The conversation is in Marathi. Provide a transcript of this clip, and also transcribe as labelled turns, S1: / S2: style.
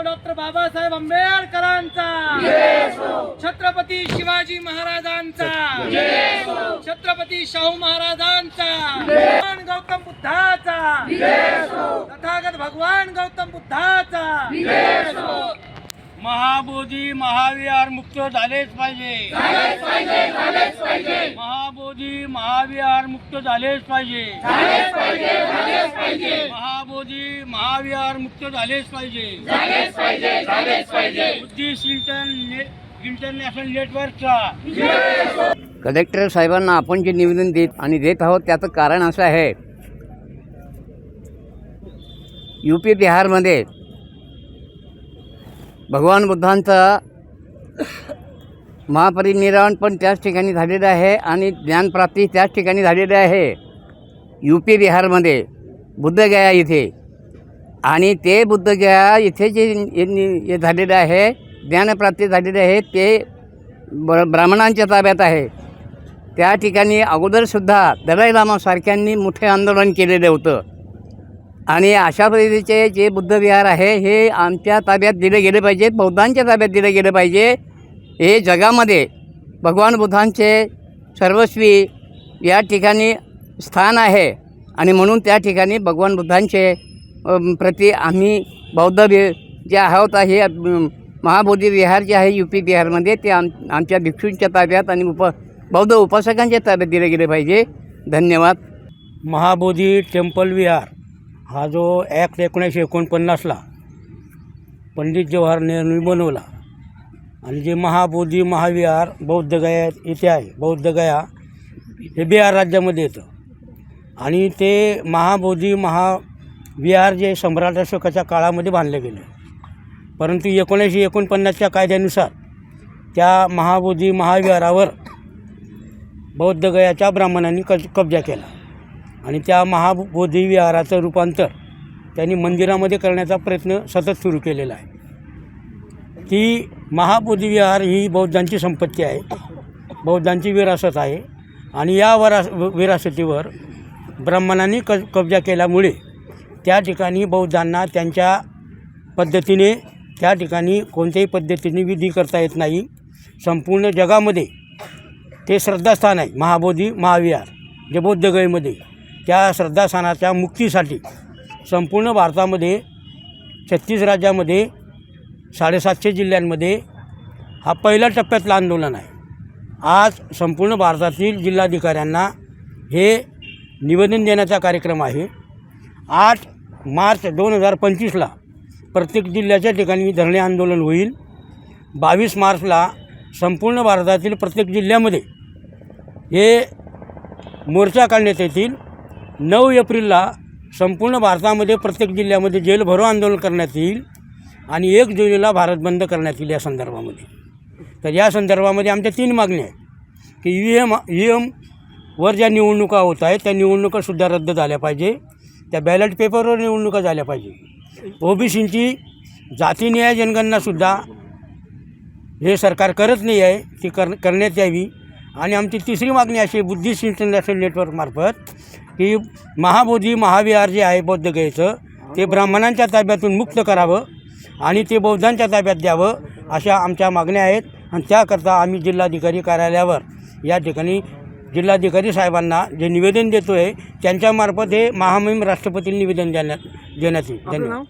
S1: डॉक्टर बाबासाहेब आंबेडकरांचा. छत्रपती शिवाजी महाराजांचा. छत्रपती शाहू महाराजांचा. भगवान गौतम बुद्धाचा. तथागत भगवान गौतम बुद्धाचा. महाबोधी महाविहार मुक्त झालेच पाहिजे. महाविहार मुक्त झालेच पाहिजे. महाबोधी महाविहार मुक्त झालेच पाहिजे. बुद्धिस्ट इंटरने इंटरनॅशनल नेटवर्कचा
S2: कलेक्टर साहेबांना आपण जे निवेदन देत आणि देत आहोत त्याचं कारण असं आहे. यू पी बिहारमध्ये भगवान बुद्धांचा महापरिनिर्वाण पण त्याच ठिकाणी झालेलं आहे आणि ज्ञानप्राप्ती त्याच ठिकाणी झालेली आहे. यू पी बिहारमध्ये बुद्धगया इथे. आणि ते बुद्धगया इथे जे हे- हे झालेलं आहे ज्ञानप्राप्ती झालेली आहे ते ब ब्राह्मणांच्या ताब्यात आहे. त्या ठिकाणी अगोदरसुद्धा दलाई लामासारख्यांनी मोठे आंदोलन केलेलं होतं. आणि अशा पद्धतीचे जे बुद्धविहार आहे हे आमच्या ताब्यात दिले गेले पाहिजे बौद्धांच्या ताब्यात दिले गेले पाहिजे. हे जगामध्ये भगवान बुद्धांचे सर्वस्वी या ठिकाणी स्थान आहे. आणि म्हणून त्या ठिकाणी भगवान बुद्धांचे प्रति आम्ही बौद्ध वि जे आहोत हे महाबोधी विहार जे आहे यू पी बिहारमध्ये ते आम आमच्या भिक्षूंच्या ताब्यात आणि उप बौद्ध उपासकांच्या ताब्यात दिले गेले पाहिजे. धन्यवाद.
S1: महाबोधी टेम्पल विहार हा जो ॲक्ट एकोणीसशे एकोणपन्नासला पंडित जवाहर नेहरूंनी बनवला. आणि जे महाबोधी महाविहार बौद्ध गया आहे बौद्ध गया हे बिहार राज्यामध्ये येतं. आणि ते महाबोधी महाविहार जे सम्राट अशोकाच्या काळामध्ये बांधले गेले. परंतु एकोणीसशे एकोणपन्नासच्या कायद्यानुसार त्या महाबोधी महाविहारावर बौद्ध गयाच्या ब्राह्मणांनी कज कब्जा केला. आणि त्या महाबोधी विहाराचं रूपांतर त्यांनी मंदिरामध्ये करण्याचा प्रयत्न सतत सुरू केलेला आहे. ती महाबोधी विहार ही बौद्धांची संपत्ती आहे. बौद्धांची विरासत आहे. आणि या वरास विरासतीवर ब्राह्मणांनी क कब्जा केल्यामुळे त्या ठिकाणी बौद्धांना त्यांच्या पद्धतीने त्या ठिकाणी कोणत्याही पद्धतीने विधी करता येत नाही. संपूर्ण जगामध्ये ते श्रद्धास्थान आहे. महाबोधी महाविहार जे बौद्धगयेमध्ये त्या श्रद्धास्थानाच्या मुक्तीसाठी संपूर्ण भारतामध्ये छत्तीस राज्यामध्ये साडेसातशे जिल्ह्यांमध्ये हा पहिल्या टप्प्यातलं आंदोलन आहे. आज संपूर्ण भारतातील जिल्हाधिकाऱ्यांना हे निवेदन देण्याचा कार्यक्रम आहे. आठ मार्च दोन हजार पंचवीसला प्रत्येक जिल्ह्याच्या ठिकाणी धरणे आंदोलन होईल. बावीस मार्चला संपूर्ण भारतातील प्रत्येक जिल्ह्यामध्ये हे मोर्चा काढण्यात येतील. नऊ एप्रिलला संपूर्ण भारतामध्ये प्रत्येक जिल्ह्यामध्ये जेल भरो आंदोलन करण्यात येईल. आणि एक जुलैला भारत बंद करण्यात येईल या संदर्भामध्ये. तर या संदर्भामध्ये आमच्या तीन मागण्या आहेत. की ई एम ई एमवर ज्या निवडणुका होत आहेत त्या निवडणुकासुद्धा रद्द झाल्या पाहिजे. त्या बॅलेट पेपरवर निवडणुका झाल्या पाहिजे. ओबीसींची जाती न्याय जनगणनासुद्धा हे सरकार करत नाही आहे ती कर करण्यात यावी. आणि आमची तिसरी मागणी अशी बुद्धिस्ट इंटरनॅशनल नेटवर्कमार्फत की महाबोधी महाविहार जे आहे बौद्धगयेचं ते ब्राह्मणांच्या ताब्यातून मुक्त करावं. आणि ते बौद्धांच्या ताब्यात द्यावं अशा आमच्या मागण्या आहेत. आणि त्याकरता आम्ही जिल्हाधिकारी कार्यालयावर या ठिकाणी जिल्हाधिकारी साहेबांना जे निवेदन देतो आहे त्यांच्यामार्फत हे महामहिम राष्ट्रपती निवेदन देण्यात देण्यात येईल. धन्यवाद.